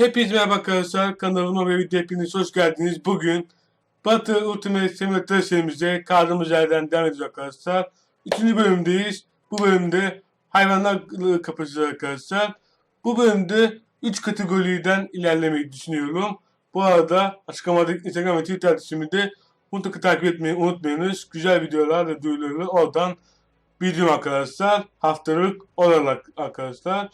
Hepiniz merhaba arkadaşlar. Kanalıma ve video hepiniz hoş geldiniz. Bugün Batı Ultimate Simulator serimize kaldığımız yerden devam ediyoruz arkadaşlar. Üçüncü bölümdeyiz. Bu bölümde hayvanlar kapatacağız arkadaşlar. Bu bölümde 3 kategoriden ilerlemeyi düşünüyorum. Bu arada açıklamada Instagram ve Twitter adresimi mutlaka takip etmeyi unutmayınız. Güzel videolar ve duyuruları oradan bildirim arkadaşlar. Haftalık olarak arkadaşlar.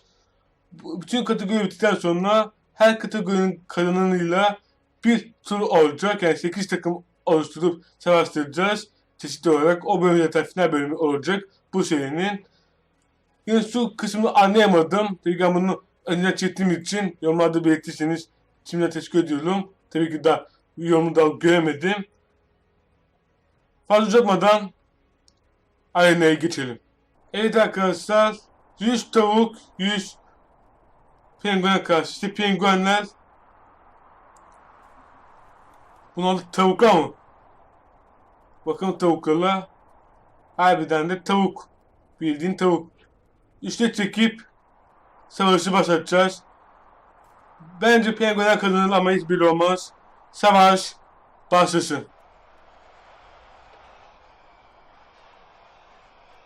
Bütün kategori bittikten sonra her kategorinin kazananıyla bir tur olacak. Yani 8 takım oluşturup savaştıracağız. Çeşitli olarak o bölüm zaten final bölümü olacak bu serinin. Yine şu kısmını anlayamadım. Ben bunu önceden çektiğim için yorumlarda belirtirseniz şimdiden teşekkür ediyorum. Tabii ki daha yorumu da göremedim. Fazla uzatmadan arenaya geçelim. Evet arkadaşlar 100 tavuk 100 penguen karşı. İşte penguenler bunlar tavuklar mı? Bakın tavuklarla harbiden de tavuk. Bildiğin tavuk. İşte çekip savaşı başlatacağız. Bence penguenler kazanır ama hiç belli olmaz. Savaş başlasın.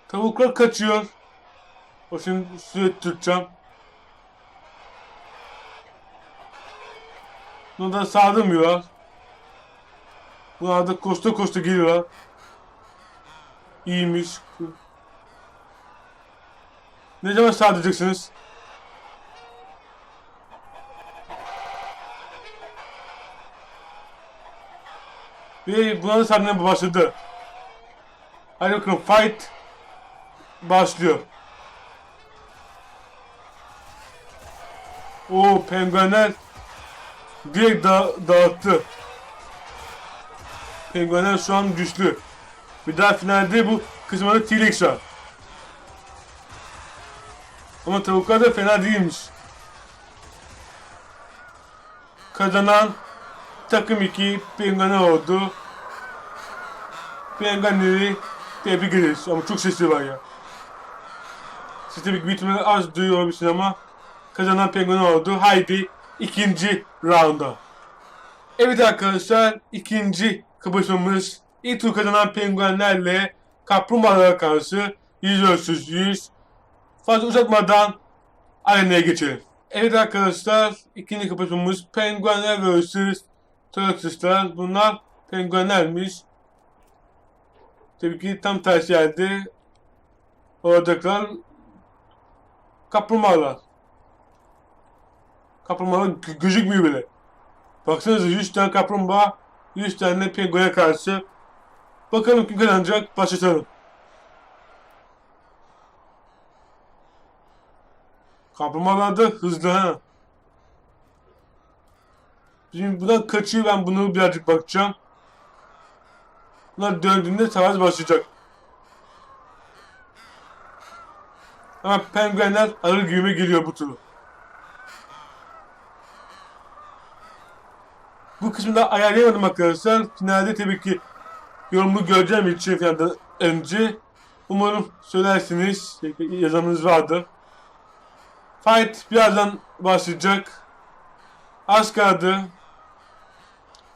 Tavuklar kaçıyor. O şimdi süre tutacağım. Bunlar da saldırmıyorlar. Bunlar da koşta koşta geliyorlar. İyiymiş. Ne zaman saldıracaksınız? Ve bunların saldırmaya başladı. Hadi bakalım fight başlıyor. O penguenler direkt da dağıttı. Penguenler şu an güçlü. Bir daha finalde bu kısmında T-Rex var. Ama tavuklar da fena değilmiş. Kazanan takım 2 penguenler oldu. Penguenleri tebrik ederiz ama çok sesli var ya. Ki büyük ihtimalle az duyuyor olabilirsin ama kazanan penguen oldu. Haydi ikinci rounda. Evet arkadaşlar ikinci kapışmamız ilk tur kazanan penguenlerle kaplumbağalara karşı 100 vs 100. Fazla uzatmadan arenaya geçelim. Evet arkadaşlar ikinci kapışmamız penguenler vs tortoise'lar. Bunlar penguenlermiş. Tabii ki tam tersi yerde oradakiler kaplumbağalar. Kaplumbağalar gö- gözükmüyor bile. Baksanıza 100 tane kaplumbağa 100 tane penguene karşı. Bakalım kim kazanacak başlatalım. Kaplumbağalar da hızlı ha. Şimdi buradan kaçıyor ben bunu birazcık bakacağım. Bunlar döndüğünde savaş başlayacak. Ama penguenler ağır güme geliyor bu turu. Bu kısmında ayarlayamadım arkadaşlar. Finalde tabii ki yorumu göreceğim için falan önce. Umarım söylersiniz. Yazanınız vardır. Fight birazdan başlayacak. Az kaldı.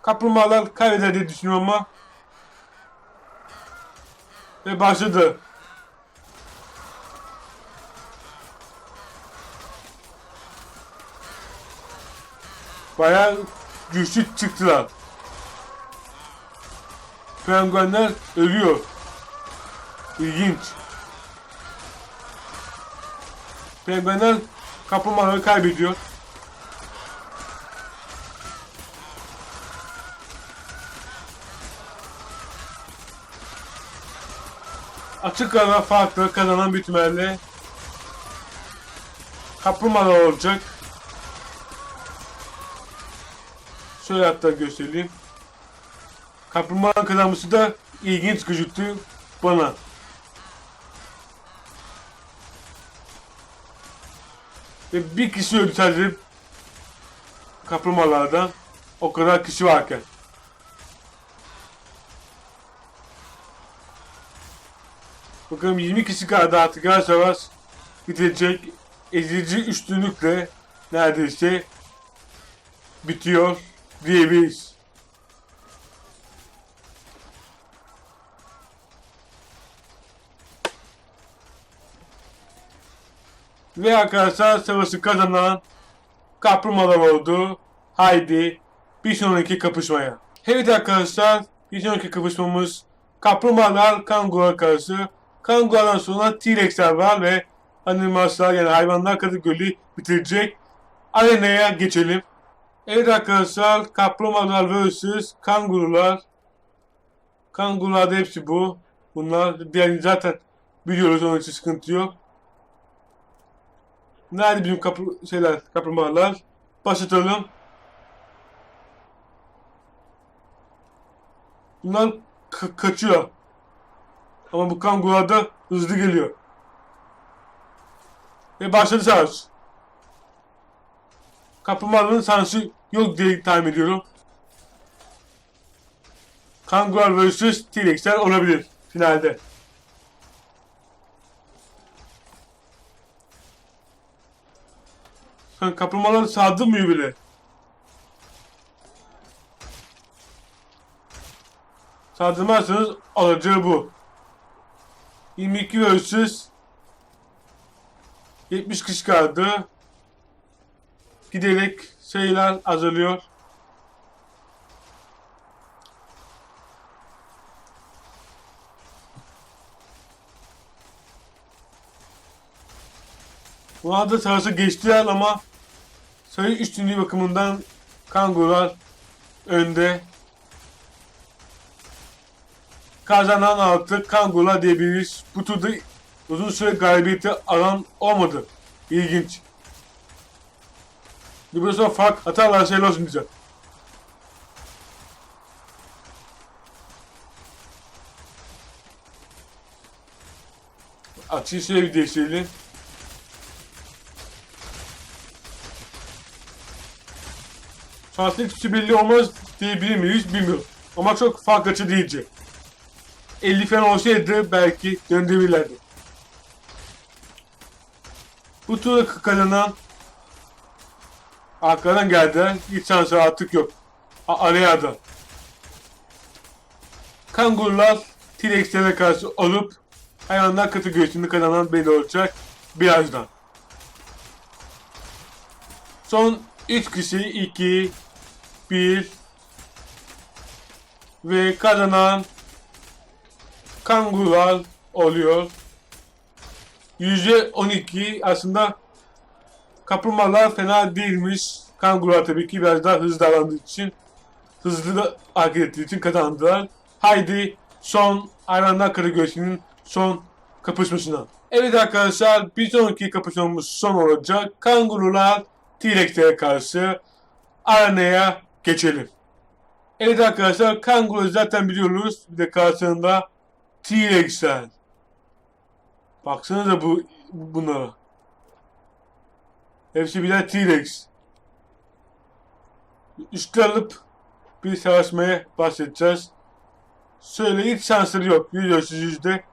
Kaplumbağalar kaybeder diye düşünüyorum ama ve başladı. Bayağı güçlü çıktılar. Penguenler ölüyor. İlginç. Penguenler kaplumbağaları kaybediyor. Açık ara farklı kazanan ihtimalle kaplumbağalar olacak. Şöyle hatta göstereyim. Kaplumbağanın kazanması da ilginç gözüktü bana. Ve bir kişi öldü sadece kaplumbağalardan. O kadar kişi varken. Bakalım 20 kişi kaldı artık yavaş bitecek. Ezici üstünlükle neredeyse bitiyor diyebiliriz. Ve arkadaşlar savaşı kazanan kaplumbağalar oldu. Haydi bir sonraki kapışmaya. Evet arkadaşlar bir sonraki kapışmamız kaplumbağalar kangurular karşı. Kangurulardan sonra T-Rex'ler var ve animaslar yani hayvanlar kategori bitirecek. Arenaya geçelim. Evet arkadaşlar kaplumbağalar vs kangurular. Kangurularda hepsi bu. Bunlar diğerini zaten biliyoruz onun için sıkıntı yok. Nerede bizim kapı şeyler kaplumbağalar? Başlatalım. Bunlar ka- kaçıyor. Ama bu kangurular da hızlı geliyor. Ve başladı savaş. Kaplumbağaların sansı yok diye tahmin ediyorum. Kangurular vs T-Rex'ler olabilir finalde. Sen kaplumbağaları saldırmıyor bile. Saldırmazsanız alacağı bu. 22 vs 70 kişi kaldı. Giderek sayılar azalıyor. Bu arada savaşı geçtiler ama sayı üstünlüğü bakımından kangurular önde. Kazanan artık kangurular diyebiliriz. Bu turda uzun süre galibiyeti alan olmadı. İlginç. Sonra fark atarlar şeyler olsun diyeceğim. Açıyı şöyle bir değiştirelim. Şanslı hiçbir şey belli olmaz diyebilir miyiz bilmiyorum. Ama çok fark açı diyecek. 50 falan olsaydı belki döndürürlerdi. Bu turda kazanan arkadan geldi. Hiç şansı artık yok. A araya da. Kangurular T-Rex'lere karşı olup hayvanlar kategorisinde kazanan belli olacak birazdan. Son 3 kişi 2 1 ve kazanan kangurular oluyor. %12 aslında kaplumbağalar fena değilmiş. Kangurular tabii ki biraz daha hızlı davrandığı için hızlı hareket ettiği için kazandılar. Haydi son hayvanlar kategorisinin son kapışmasına. Evet arkadaşlar bir sonraki kapışmamız son olacak. Kangurular T-Rex'lere karşı arenaya geçelim. Evet arkadaşlar kanguru zaten biliyoruz. Bir de karşısında T-Rex'ler. Baksanıza bu bunlara. Hepsi birer T-Rex. Üstü alıp bir savaşmaya başlayacağız. Söyle hiç şansları yok. Yüzde yüzde.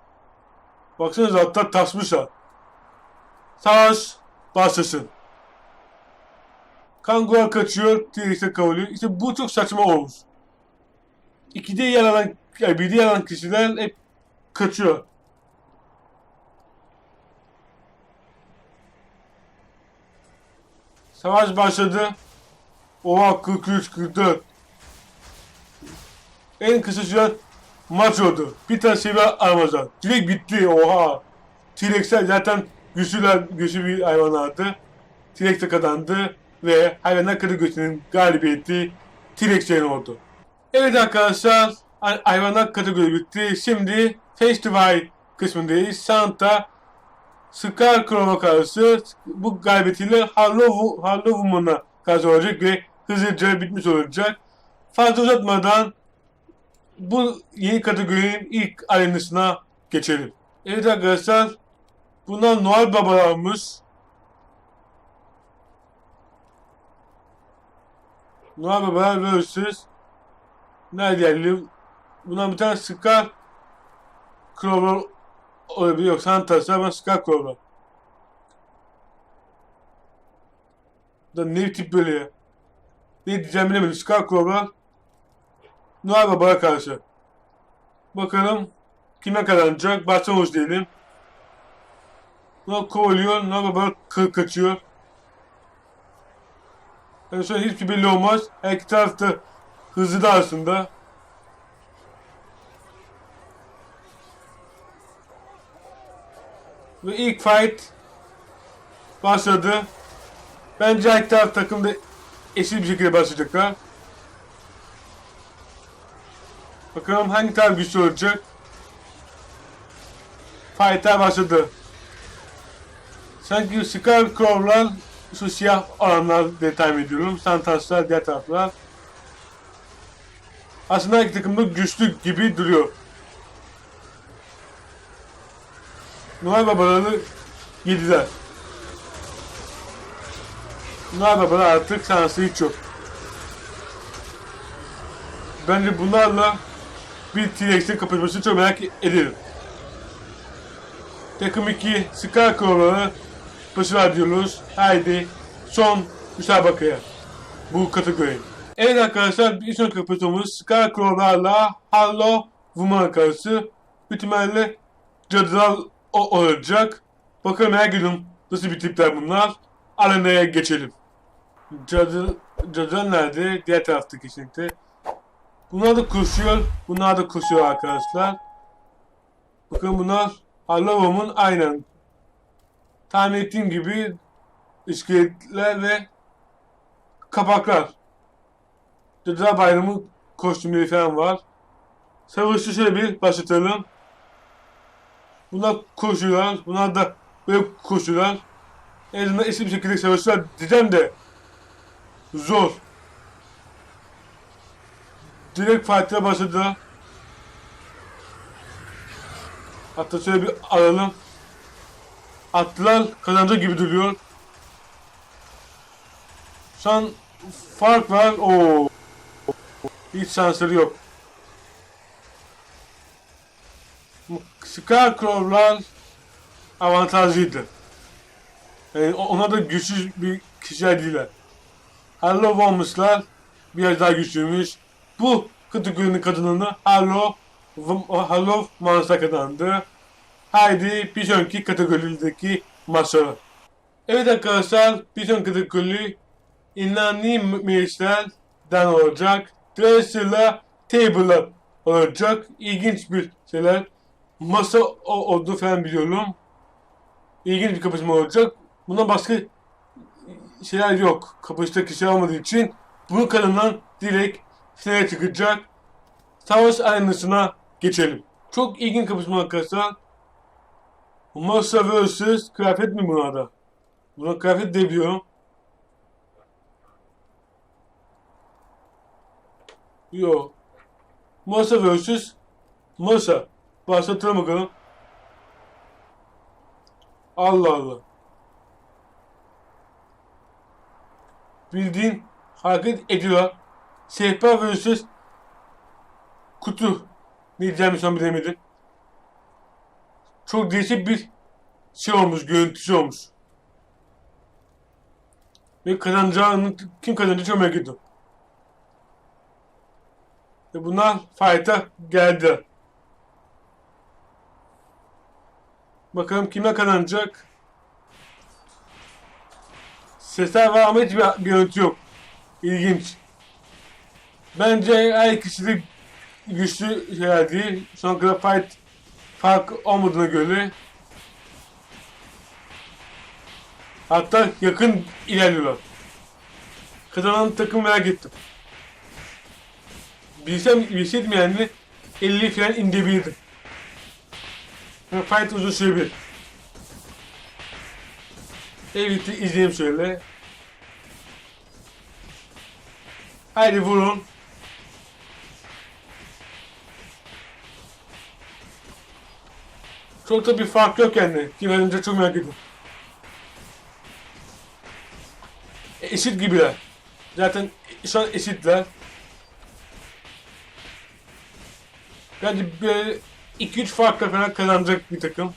Baksanıza hatta tasmışlar. Savaş başlasın. Kangura kaçıyor, T-Rex'e kavuruyor. İşte bu çok saçma olmuş. İkide yer alan, yani birde yer alan kişiler hep kaçıyor. Savaş başladı. Oha 43 44. En kısa süren maç oldu. Bir tane seviye almazlar. Direkt bitti. Oha. T-Rex'ler zaten güçlüler, güçlü bir hayvanlardı. T-Rex de kazandı ve hayvanlar kategorisinin galibiyeti T-Rex'lerin oldu. Evet arkadaşlar hay- hayvanlar kategori bitti. Şimdi festival kısmındayız. Santa Scarecrow'a karşı bu galibiyetiyle Halloween, Halloween'a karşı olacak ve hızlıca bitmiş olacak. Fazla uzatmadan bu yeni kategorinin ilk arenasına geçelim. Evet arkadaşlar bunlar Noel babalarımız. Noel babalar vs. Ne diyelim? Bundan bir tane Scar Crow'lar olabilir. Yok Santa'sı ama Scar Crow'lar. Da ne tip böyle ya? ne diyeceğim bilemedim. Scarcrow'lar Noel Baba'ya karşı. Bakalım kime kazanacak? Başlangıç diyelim. Noel kovalıyor. Noel Baba ka- kaçıyor. Yani an hiçbir belli olmaz. Her iki taraf da hızlı da aslında. Ve ilk fight başladı. Bence her taraf takım da eşit bir şekilde başlayacaklar. Bakalım hangi taraf güçlü olacak. Fight'ler başladı. Sanki Scarecrow'lar şu siyah olanlar diye tahmin ediyorum. Santaslar diğer taraflar. Aslında iki takım da güçlü gibi duruyor. Noel babaları yediler. Noel babalar artık şansı hiç yok. Bence bunlarla bir T-Rex'in kapışmasını çok merak ederim. Takım 2 Scarecrow'lara başarılar diyoruz. Haydi son müsabakaya. Bu kategori. Evet arkadaşlar bir sonraki kapışmamız Scarecrow'larla Hallo Woman karşı. Büyük cadılar o olacak. Bakalım merak ediyorum nasıl bir tipler bunlar. Arenaya geçelim. Cadı, cadılar nerede? Diğer tarafta kesinlikle. Bunlar da koşuyor. Bunlar da koşuyor arkadaşlar. Bakın bunlar Halloween'un aynen tahmin ettiğim gibi iskeletler ve kapaklar. Cadılar Bayramı kostümleri falan var. Savaşı şöyle bir başlatalım. Bunlar koşuyorlar. Bunlar da böyle koşuyorlar. En azından eşit bir şekilde savaşıyorlar diyeceğim de zor. Direkt fight'e başladı. Hatta şöyle bir alalım. Attılar kazanacak gibi duruyor. Şu an fark var. Oo. Hiç şansları yok. Scarecrow'lar avantajlıydı. Yani ona da güçsüz bir kişiler değiller. Hello Worms'lar biraz daha güçlüymüş. Bu kategorinin kadınını Hello Hello Mans'a kazandı. Haydi bir sonraki kategorideki maça. Evet arkadaşlar bir sonraki kategori inanimation olacak. Dolayısıyla table'a olacak. İlginç bir şeyler. Masa o, olduğu falan biliyorum. İlginç bir kapışma olacak. Bundan başka şeyler yok. Kapışacak kişi olmadığı için bunun kanalından direkt finale çıkacak. Savaş arenasına geçelim. Çok ilginç kapışma arkadaşlar. Masa vs. kıyafet mi bunlarda? Buna kıyafet de biliyorum. Yo. Masa vs. Masa. Başlatalım bakalım. Allah Allah. Bildiğin hareket ediyor. Sehpa vs. Kutu. Ne diyeceğimi şu an bilemedim. Çok değişik bir şey olmuş, görüntüsü olmuş. Ve kazanacağını, kim kazanacak çok merak ediyorum. Ve bunlar fight'a geldi. Bakalım kime kazanacak. Sesler var ama hiçbir görüntü yok. İlginç. Bence her ikisi de güçlü şeyler değil. Son kadar fight fark olmadığına göre hatta yakın ilerliyorlar. Kazanan takım merak ettim. Bilsem, bilseydim yani 50 falan indirebilirdim. Fight uzun sürebilir. Evet izleyelim şöyle. Haydi vurun. Çok da bir fark yok yani. Kim önce çok merak ediyorum. E, eşit gibiler. Zaten şu an eşitler. Bence böyle 2-3 farkla falan kazanacak bir takım.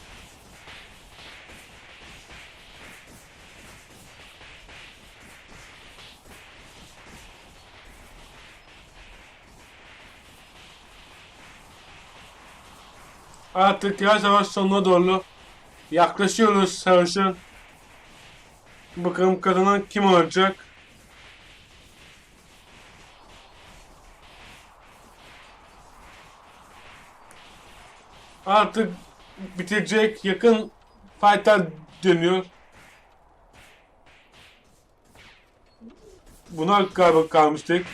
Artık yavaş yavaş sonuna doğru yaklaşıyoruz savaşın. Bakalım kazanan kim olacak? Artık bitecek yakın fight'lar dönüyor. Buna galiba kalmıştık.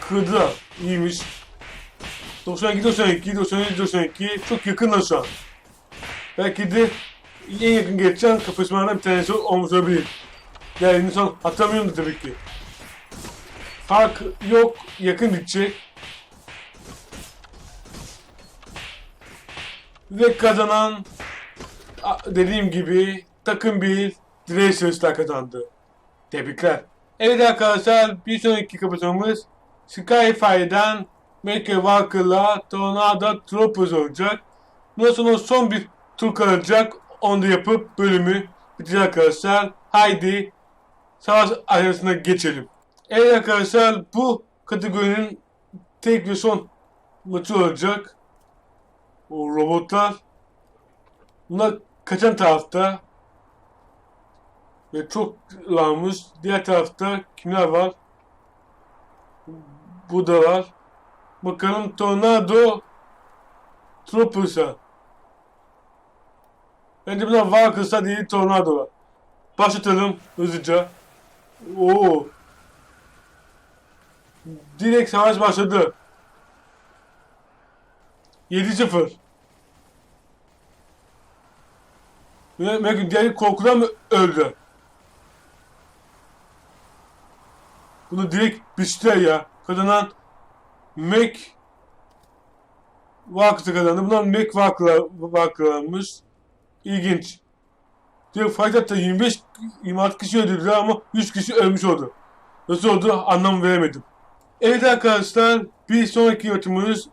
Kırdılar. İyiymiş. 92, 92, 93, 92 çok yakınlar şu an. Belki de en yakın geçen kapışmalardan bir tanesi olmuş olabilir. Yani insan hatırlamıyorum da tabii ki. Fark yok, yakın gidecek. Ve kazanan dediğim gibi takım bir Dracers'la kazandı. Tebrikler. Evet arkadaşlar bir sonraki kapışmamız Skyfire'dan Michael Walker'la Tornado Troopers olacak. Bundan sonra son bir tur kalacak. Onu da yapıp bölümü bitecek arkadaşlar. Haydi savaş arasına geçelim. Evet arkadaşlar bu kategorinin tek ve son maçı olacak. O robotlar. Bunlar kaçan tarafta. Ve çok larmış. Diğer tarafta kimler var? Bu da var. Bakalım Tornado Troopers'a. Bence bunlar Walkers'a değil Tornado'lar. Başlatalım hızlıca. Oo. Direkt savaş başladı. 7-0. Ve Megan diğer korkudan mı öldü? Bunu direkt biçtiler ya. Kazanan Mac Walker'ı kazandı. Bunlar Mac Walker'larmış. İlginç. Diyor fight hatta 25 26 kişi öldürdüler ama 100 kişi ölmüş oldu. Nasıl oldu anlam veremedim. Evet arkadaşlar bir sonraki yönetimimiz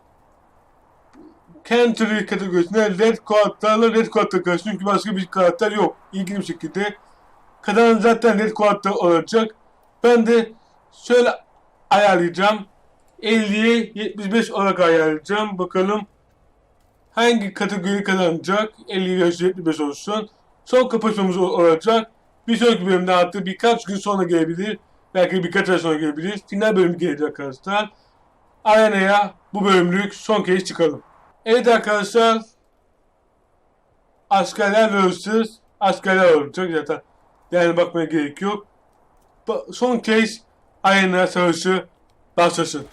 Country kategorisinde Red Quad'larla Red Quad'la karşı çünkü başka bir karakter yok. İlginç bir şekilde. Kazanan zaten Red Quad'da olacak. Ben de şöyle ayarlayacağım. 50'ye 75 olarak ayarlayacağım. Bakalım hangi kategori kazanacak? 50 ile 75 olsun. Son kapışmamız ol- olacak. Bir sonraki bölümde artık birkaç gün sonra gelebilir. Belki birkaç ay sonra gelebilir. Final bölümü gelecek arkadaşlar. Arenaya bu bölümlük son kez çıkalım. Evet arkadaşlar. Askerler vs. Askerler olacak zaten. Yani bakmaya gerek yok. Son kez arena savaşı başlasın.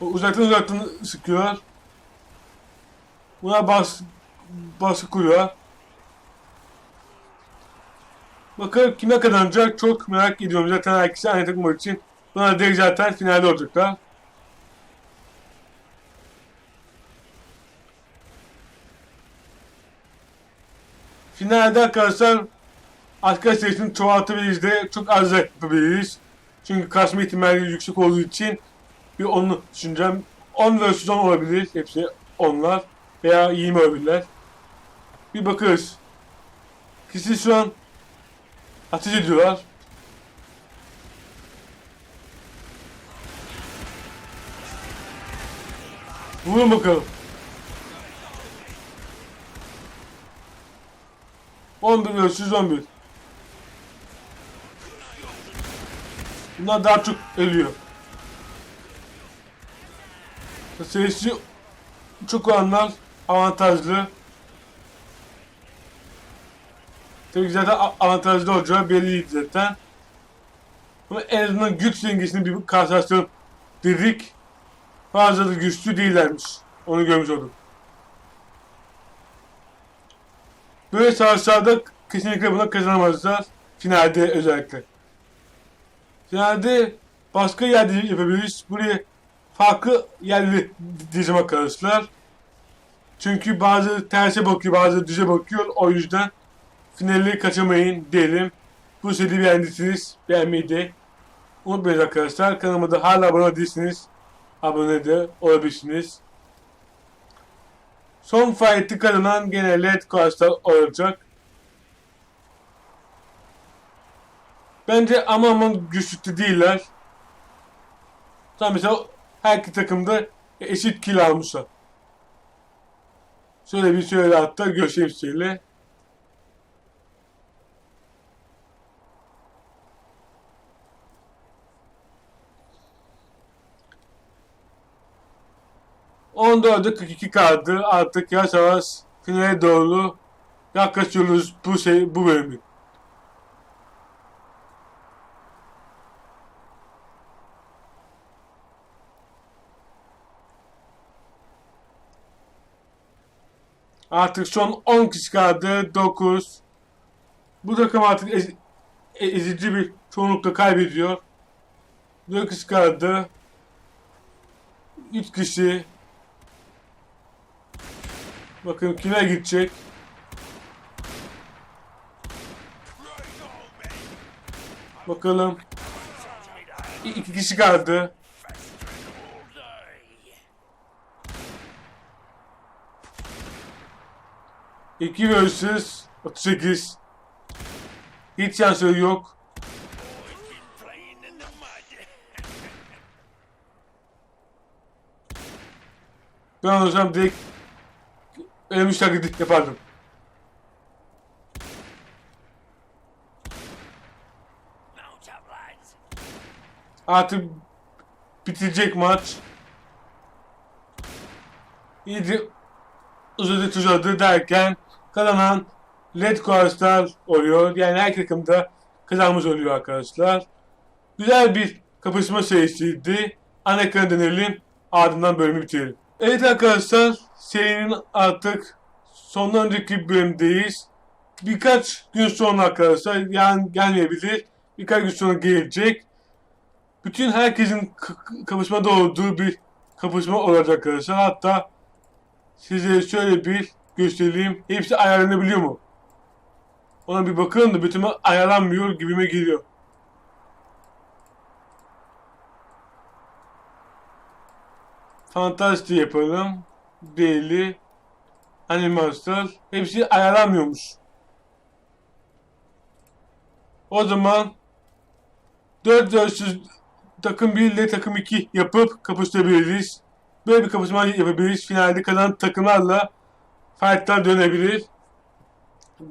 Uzaktan uzaktan sıkıyorlar. Buna bas, baskı kuruyorlar. Bakalım kime kazanacak çok merak ediyorum. Zaten herkese aynı takım olduğu için. Bunlar direkt zaten finalde olacaklar. Finalde arkadaşlar asker sayısını çoğaltabiliriz de çok az yapabiliriz. Çünkü kaçma ihtimali yüksek olduğu için bir onu düşüneceğim. 10 vs 10 olabilir. Hepsi onlar. Veya 20 olabilirler. Bir bakarız. Kişi şu an ateş ediyorlar. Vurun bakalım. 11 vs 11. Bunlar daha çok ölüyor. Sayısı çok olanlar avantajlı. Tabii ki zaten avantajlı olacağı belliydi zaten. Ama en azından güç dengesini bir karşılaştırıp dedik. Bazıları güçlü değillermiş. Onu görmüş oldum. Böyle savaşlarda kesinlikle buna kazanamazlar. Finalde özellikle. Finalde başka yerde yapabiliriz. Buraya farklı yerli diyeceğim arkadaşlar. Çünkü bazı terse bakıyor, bazı düze bakıyor. O yüzden Finali kaçırmayın diyelim. Bu seriyi beğendiyseniz beğenmeyi de unutmayın arkadaşlar. Kanalıma da hala abone değilsiniz. Abone de olabilirsiniz. Son fight'i kazanan gene led class'ta olacak. Bence ama aman güçlü değiller. Tam mesela her iki takımda eşit kill almışlar. Şöyle bir şöyle hatta görüşeyim sizinle. 14'e 42 kaldı. Artık yavaş yavaş finale doğru yaklaşıyoruz bu şey bu bölümün. Artık son 10 kişi kaldı. 9. Bu takım artık ez, e, ezici bir çoğunlukla kaybediyor. 4 kişi kaldı. 3 kişi. Bakın kime gidecek. Bakalım. İki kişi kaldı. İki versus 38. Hiç şansı yok. Ben olsam direkt ölmüş taklidi yapardım. Artık bitecek maç. İyice uzadı tuzadı derken kazanan Red Coastal oluyor. Yani her takımda kazanmış oluyor arkadaşlar. Güzel bir kapışma serisiydi. Ana ekrana dönelim. Ardından bölümü bitirelim. Evet arkadaşlar serinin artık sondan önceki bölümdeyiz. Birkaç gün sonra arkadaşlar yani gelmeyebilir. Birkaç gün sonra gelecek bütün herkesin kapışmada olduğu bir kapışma olacak arkadaşlar. Hatta size şöyle bir göstereyim. Hepsi ayarlanabiliyor mu? Ona bir bakın da bütün ayarlanmıyor gibime geliyor. Fantastik yapalım. Daily. Animaster. Hepsi ayarlanmıyormuş. O zaman 4 vs takım 1 ile takım 2 yapıp kapıştırabiliriz. Böyle bir kapışma yapabiliriz. Finalde kalan takımlarla fightlar dönebilir.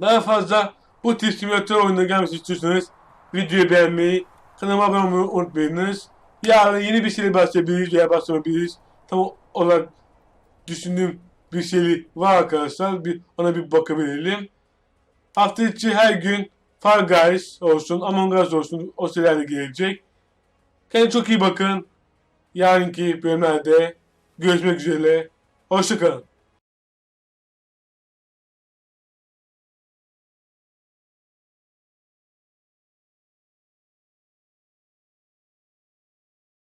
Daha fazla bu tip simülatör oyununa gelmesi istiyorsanız videoyu beğenmeyi, kanalıma abone olmayı unutmayınız. Yarın yeni bir şeyle başlayabiliriz veya başlamayabiliriz. Tam olarak düşündüğüm bir şey var arkadaşlar. Bir, ona bir bakabilirim. Hafta içi her gün Far Guys olsun, Among Us olsun o seriler de gelecek. Kendinize çok iyi bakın. Yarınki bölümlerde görüşmek üzere. Hoşçakalın.